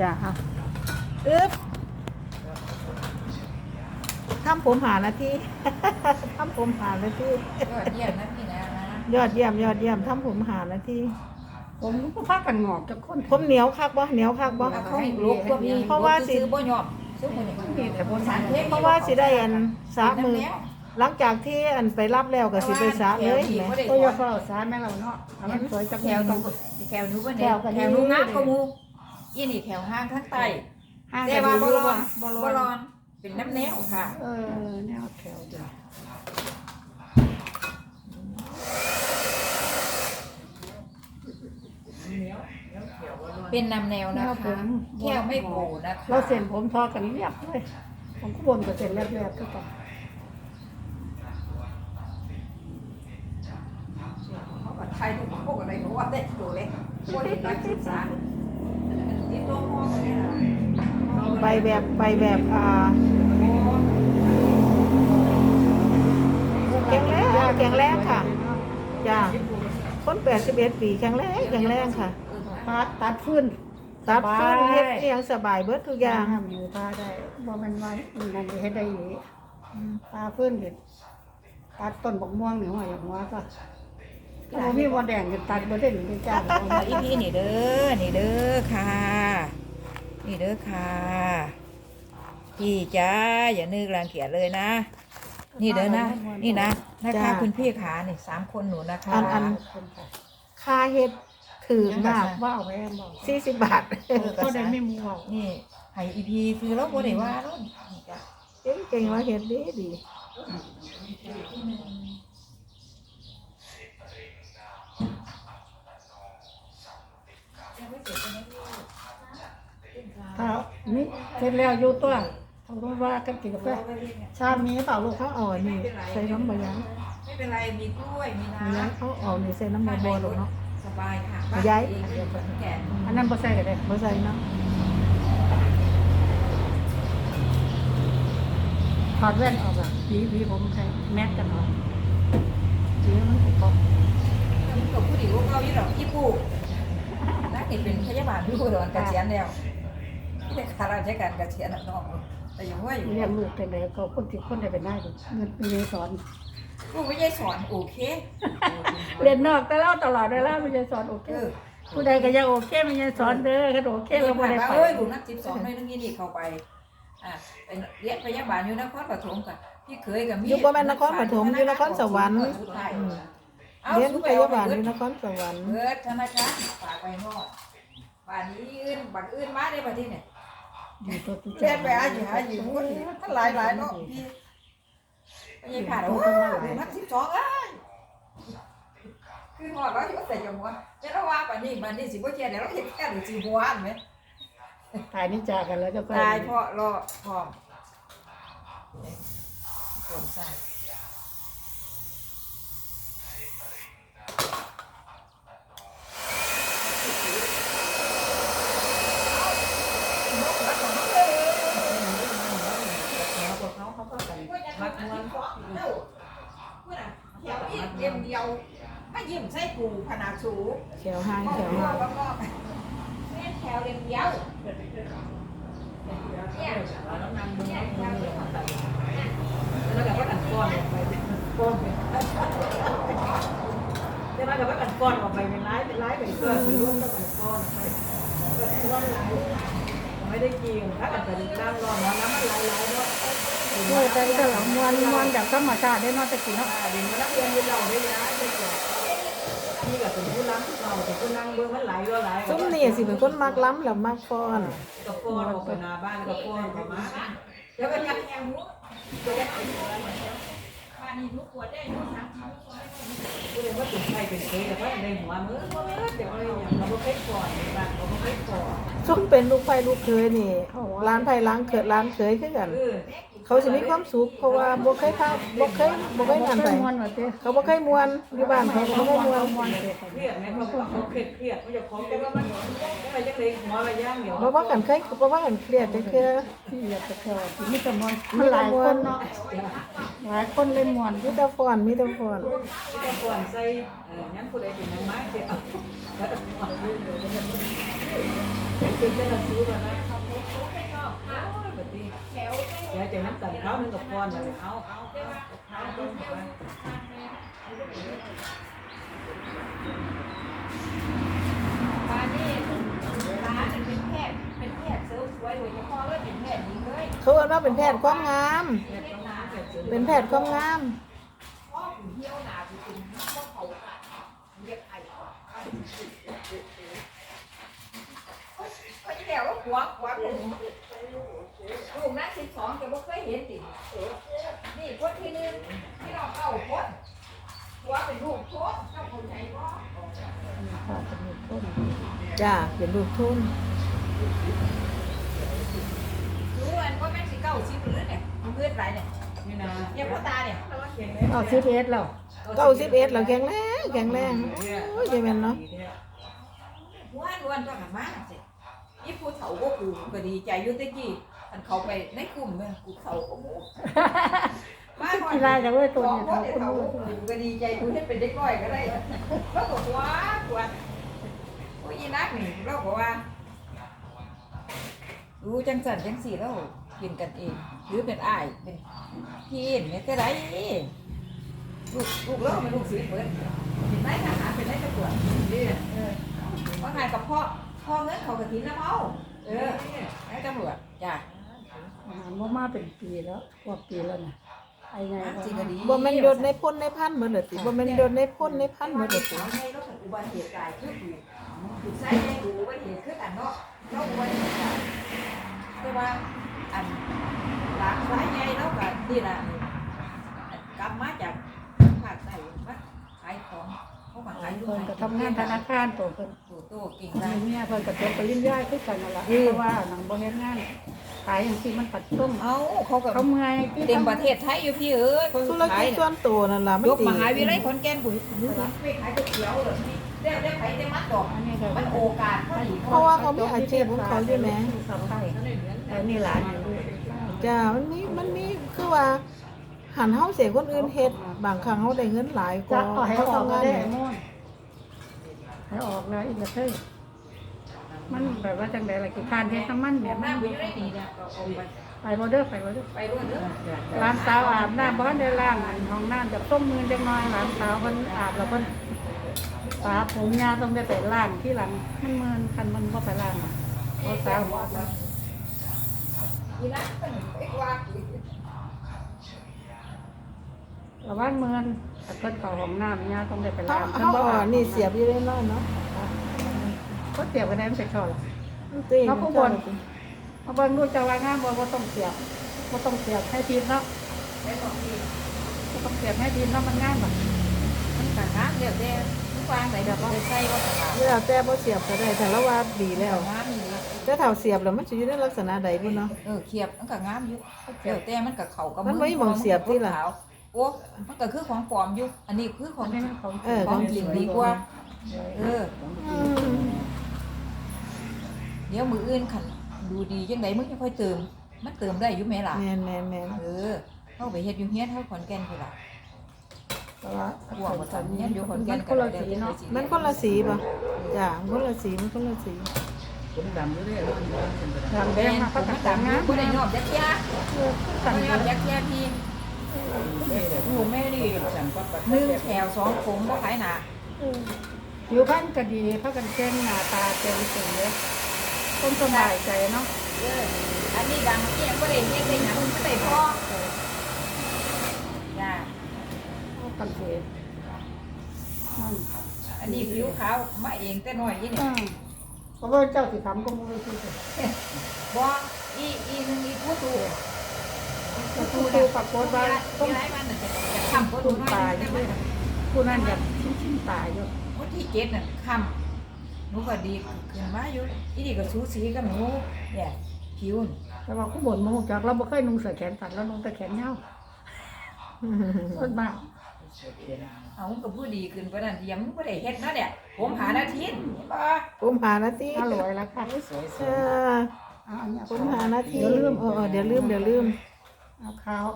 จ้ะเอาอึ๊บทำผมหานาที ทำผมหานาที ยอดเยี่ยมนะพี่นะนะยอดเยี่ยมยอดเยี่ยมทำผมหานาที ผมก็พากันงอกจากคนผมเหนียวคักบ่เหนียวคักบ่ เขาให้ลูกพวกนี้เพราะว่าสิ ซื้อบ่ยอมซื้อคนนี้นี่แต่บนสารเพเพราะว่าสิได้อันสระมือ หลังจากที่อันไปรับแล้วก็สิไปสระเลยแหมก็อย่าเฝ้าสารแม่เราเนาะเอามันสวยจังแถวต้นูองแถวนูบ่แถเนี่ยวกันแถวนูงามก็มู อีนี่แถวห้างทั้งใต้ห้างแต่กันว่าดีบ่รู้ร้อว่านบ่บ่ร้ร้ออนนเป็นน้ำแนวค่ะ เออแนวแถวเดียวเป็นน้ำแนวแนนะวผคะมแค่ไม่โผล่นะคะเราเส้นผมทอกันเรียบเลยผมก็บนกับเส้นเรียบๆก็ต่อเขาก็ไทยทุกพวกอะไรเพราะว่าได้ตัวเล็กบ่ได้นักศึกษาที่ตัวพ่อก็ ได้ล่ะไปแบบไปแบบอ่าแข็งแรงแข็งแรงค่ะจ้าคน81ปีแข็งแรงแข็งแรงค่ะ ตัดตัดฟื้นตัดฟื้นเฮ็ดอิหยังสบายเบิดทุกอย่างห้ามอยู่พาได้บ่แมันว่านั่นเฮ็ดได้อีกตาฟื้นเห็ดตัดต้นบกม่วงนี่หัวอย่างว่าก็ ถ้าบ่มีบ่แดงก็ตัดบ่ได้หนึ่งจ้าอีพี่นี่เด้อ นี่เด้อค่ะ นี่เด้อค่ะพี่จ้าอย่านึกรังเกียจเลยนะ นี่เด้อนะ นี่นะนะคะคุณพี่ขานี่สามคนหนูนะคะอันอันค่าเฮ็ดถือมากว้าวแม่บอก40บาทเออก็ได้ไม่มูเว้านี่ให้อีพีคือเราบ่ได้ว่าเนาะนี่จ้ะเก่งๆว่าเฮ็ดดีดี ถ้านี่เสร็จแล้วอยู่ตัวเขาก็ว่ากันกินกาแฟชามีเปล่าลูกเขาเอาอันนี้ใส่น้ำบะยังไม่เป็นไรมีกล้วยมีบะยังน้ำเขาเอานี่ใส่น้ำบะบัวหรอกเนาะสบายค่ะย้ายบ้นเองเป็นแก่นอันนั้นบ่ใส่ก็ได้บ่ใส่เนาะถอดแว่นออกอะหวีหวีผมใส่แมสกันออกหวีมันปกกับผู้ดีว่าเขายี่หรอกยี่ปูนักเห็นเป็นพยาบาลที่ผู้โดนกระเจียนแล้ว ที่ได้ข้าราชการกระเจียนน้องแต่ยังว่าอยู่เรียนลูกแต่ไหนก็คนที่คนได้เป็นได้เงินมีสอน ลูกไม่ใช่สอนโอเคเรียนนอกแต่เล่าตลอดได้แล้วไม่ใช่สอนโอเค เออผู้ใดก็ยังโอเคไม่ใช่สอนเด้อก็โอเคเอ้เรายบ่ได้ไปเอ้ยลูกนักสิบสองในนึงยี่นี่เข้าไปอ่าเป็นเรียนพยาบาลอยู่นครปฐมกับพี่เคยกับมีอยู่บ่แม่นนครปฐมอยู่นครสวรรค์อืมเอาเรียนสู้พไปยาเอาบาลไปอยู่เบิดนครสวรรค์ เบิดธนาคารฝากไปนอกบ้านนี้อื่นบ้านอื่นมาได้ประเทศเนี่ย อยู่ตัวตุเรียนไปอาหยู่หาหยู่มันมันหลายหลายเนาะพี่ไม่ใช่ผ่าดโอ้ยนักสิบสองเอ้ยคือหอดเราอยู่ใส่จมูกจะระว่าป่านนี้มันนี่สิบ่เชียร์เดี๋ยวเราเห็นแค่หรือสิบัวอันไหมตายนี่จากกันแล้วจะก็ตายเพราะรอพร้อมผมใส่ มักมวนเอ้าเพื่อนอะแถวอีกเดียวเดียวมายิ้มใส่กู ขนาดสูงแถวห้างแถวแถวห้างแล้วก็แม่แถวเดียวเดียวเนี่ยเนี่ยแถวเดียวแล้วก็กันก้อนออกไปเป็นก้อนเป็นแต่ว่ากับว่ากันก้อนออกไปเป็นร้ายเป็นร้ายเป็นเกลือเป็นร่วมกับกันก้อนไปก้อนร้ายไม่ได้กินถ้ากันแต่น้ำร้อนน้ำมันไหลไหลเนาะเมื่อใจก็หลังมวนมวนจากธรรมชาติได้นอนตะกี้เนาะเดี๋ยวนักเรียนเราได้ย้ายไปก่อนนี่ ซุ้มนี่สิเป็นคนมักล้ำแล้วมักฟ้อนกับก้อนออกไปนาบ้านกับก้อนออกมาแล้วก็ยักแถวนู้บ้านนี้ลูกปวดได้ลูกสามทีก็เลยว่าติดไฟเป็นเคยแต่ว่าในหัวมือเดี๋ยวอะไรอย่างเราก็เคยก่อนบ้านเราก็เคยก่อนซุ้มเป็นลูกไฟลูกเคยนี่ร้านไผร้านเกิดร้านเคยคือกัน เออเขาสิมีความสุขเพราะว่าบ่เคยพาบ่เคยบ่เคยนั่นไปมวนว่าเต้เขาบ่เคยม่วนอยู่บ้านเขาก็บ่เคยม่วนมวนเต้เครียดไหมเขาเขาเครียดเครียดเขาจะของแต่ว่ามันไม่ยังเลยหัวอะไรย่างเดียวบ่ว่ากันเคยบ่ว่ากันเครียดจังคือที่อยากจะแค่ว่ามีแต่มวนมันหลายคนเนาะหลายคนเล่นมวนมีแต่ฟ้อนมีแต่ฟ้อนแต่ก่อนใส่เอองั้นผู้ใดเป็นนางไม้เดียวเป็นเจ้าหน้าที่ก่อนนะ แบบนี้เดี๋ยวจะน้ำตาลเขาหนึ่งกับก้อนเลยเอาเอาเอาเอาต้นมาบ้านนี่ร้านเป็นแพทย์เป็นแพทย์เสริมสวยโดยเฉพาะเลยเป็นแพทย์หญิงเลยเขาเรียกว่าเป็นแพทย์ความงาม เป็นแพทย์ความงาม พ่อคุณเที่ยวหนาคุณเป็นพ่อเขาอะเรียกไอ้เขาจะแล้วว่าหัวหัวผมลูกนั้นสิบสองแกบ่ เคยเห็นตินี่คนที่หนึ่งที่เราเข้าคนหัวเป็นลูกโทษเจ้าคนไหนบ่ค่ะจะมีต้นจ้าเป็นลูกทุนรู้มันว่าแม่งสิเก้าสิบหรือเนี่ยมันเพื่อนไรเนี่ยนี่นะเนี่ยพ่อตาเนี่ยเอาสิบเอ็ดแล้วเก้าสิบเอ็ดเราแข็งแรงแข็งแรงโอ้ยเจแมนเนาะว้านวันก็หันมาสิยี่ผู้เฒ่าก็กูก็ดีใจอยุ่ตะกี้ มันเขาไปในกลุ่มเนี่ยกูเฒ่าก็หมูมาหน่อยกีฬาจะเว้ยตัวเนี่ยเฒ่าเขาคนเฒ่ารู้กูก็ดีใจกูให้เป็นเด็กน้อยก็ได้แล้วก็ว้าปวดโอ้ยนักนี่เราบอกว่ารู้จังสันจังสี่แล้วกินกันเองหรือเป็นอ้ายเป็นพี่เนี่ยจะได้ลูกลูกเล่าเป็นลูกศิษย์เปิดเป็นไรทหารเป็นไรตำรวจนี่เออว่าไงกับพ่อพ่อเงินเขากระถินน้ำเอาเออไอ้ตำรวจจ้ะ อาหารบ่มาเป็นปีแล้วกว่าปีแล้วนะไอ้ไงจริงก็ดีบ่แม่นโดนในพ่นในพันเหมือนเด้อติบ่แม่นโดนในพ่นในพันเหมือนเด้อติสาวในรถอุบัติเหตุกายคือถูกถูกใส่ในดูอุบัติเหตุคือกันเนาะเราอุบัติเหตุกายแต่ว่าอันหลากสายใหญ่แล้วก็นี่ล่ะกลับมาจากภาคใต้มาขายของเขามาขายเพิ่นก็ทำงานธนาคารตัวเพิ่นตัวโตเก่งมีได้เมียเพิ่นก็จบปริญญาคือกันนั่นล่ะเพราะว่าหนังบ่เฮ็ดงาน ขายอย่างที่มันปัดต้มเอาเขาก็เขาเมื่อยที่เต็มประเทศไทยอยู่พี่เอ้ยธุรกิจส่วนตัวนั่นล่ะมันยกดีมหาวิทยาลัยขอนแก่นกูไปขายก๋วยเตี๋ยวเหรอนี่เรียกเรียกไผได้มัดดอกอันนี้ก็มันโอกาสพอดีเพราะว่าเขามีอาชีพของเขาอยู่แหมแต่นี่หลานอยู่ด้วยจ้ามันมีมันมีคือว่าหันเฮาเสียคนอื่นเฮ็ดบางครั้งเฮาได้เงินหลายกจะว่าเอาให้เขาออกทำงานได้เนี่ย ม่วนให้ออกเลยอีกกระเทย มันแบบว่าจังไดล่ะกี่คานเฮ็ดน้ำมันแบแบมันไปอยู่ดีเนี่ยก็เอาไปไปบ่เด้อไปบ่เด้อไปด้วยเด้อร้านสาวอาบน้ำบ้านได้ล้างอันห้องน้ำจะต้มมือจังน้อยร้านสาวเพิ่นอาบแล้วเพิ่นปาผมยาต้องได้ไปล้างที่หลังมันเมินคันมันบ่ไปล้างอะเพราะสาวหัวนะนี่นะไอ้ว่าระวังเมินแต่เพิ่นเข้าห้องน้ำยาต้องได้ไปล้างเขาอ่อนนี่เสียบอยู่ได้น้อยเนาะ ก็เสียบกันได้มันไปเข้าล่ะมันตีเขาก็บ่นมาเบิ่งดูเจ้าว่างามบ่บ่ต้องเสียบบ่ต้องเสียบให้ทีนเนาะได้บอกพี่บ่ต้องเสียบให้ทีนเนาะมันงามบ่มันกะงามเดี๋ยวเด้ทุกวางไหนแบบว่าใส่ว่าสบายเวลาแต่บ่เสียบก็ได้แต่ละว่าดีแล้วงามนี่แต่ถ้าเสียบแล้วมันจะอยู่ในลักษณะใดพุ่นเนาะเออเขียบมันก็งามอยู่เดี๋ยวแต่มันก็เข้ากับมันไม่มองเสียบที่ล่ะโอ้มันก็คือของปลอมอยู่ อันนี้คือของอันนี้มันของเออของจริงดีกว่า เอออืม เดี๋ยวมืออื่นขันดูดีจังไดมึงจะค่อยเติม มันเติมได้อยู่แม่ล่ะ แม่นแม่นแม่นเออเข้าไปเฮ็ดอยู่เฮียนเท่าขอนแก่นพุ่นล่ะแต่ว่าพวกบ่ทันเฮียนอยู่ขอนแก่มันนคนละสีเนาะมันคนละสีป่ะจ้ามันคนละสีมันคนละสีผมดำด้วยเนี่ยนอนอยู่บ้านเป็นไปได้ดำแดแม่งนมาผเขามตัมันดดำงามบ่ได้ยอมจักเที่ยเออบ่ตัดได้ยอมงามจักเที่ยพี่ไม่ได้โอ้แม่นี่ฉันก็ปัดหนึ่งแถวสองผมบ่ขายหน้าผิวพรรณก็ดีเขากันแจ้งหน้าตาเต็มเต็มเลย ต้องสบายใจเนาะเอออันนี้ดังเที่ยบ่ได้เฮ็ดได้หยังมันก็ได้พอจ้าเอากันเสียนั่นอันนี้ผิวขาวมาเองแต่น้อยยี่นี่อ่าเพราะว่าเจ้าสิทำก็บ่ได้ที่จะบ่อีอีหนึงอีผู้ถูกก็คือดูปรากฏว่าต้ต้อองงหลายวันน่ะจะจะค้ำบ่ดูน้อยแต่มันผู้นั้นอยากชิ้นๆตายอยู่วันที่เจ็ดน่ะค้ำ หนูก็ดีขึ้นมาอยู่อีนี่ก็สูสีกับหนูเนี่ยผิวน่ะแต่ว่าผู้บ่นโมโหจากเราบ่เคยนุ่งเสื้อแขนสั้นแล้วนุ่งแต่แขนยาวส่วนมากเอาก็ผู้ดีขึ้นปานนั้นยังบ่ได้เฮ็ดนะเนี่ย ผมหานาทีเห็นบ่ผมหานาทีอร่อยแล้วค่ะสวยเออเอาอันเนี้ยผมหานาทีเดี๋ยวลืมเออเออเดี๋ยวลืมเดี๋ยวลืมเอาข้าว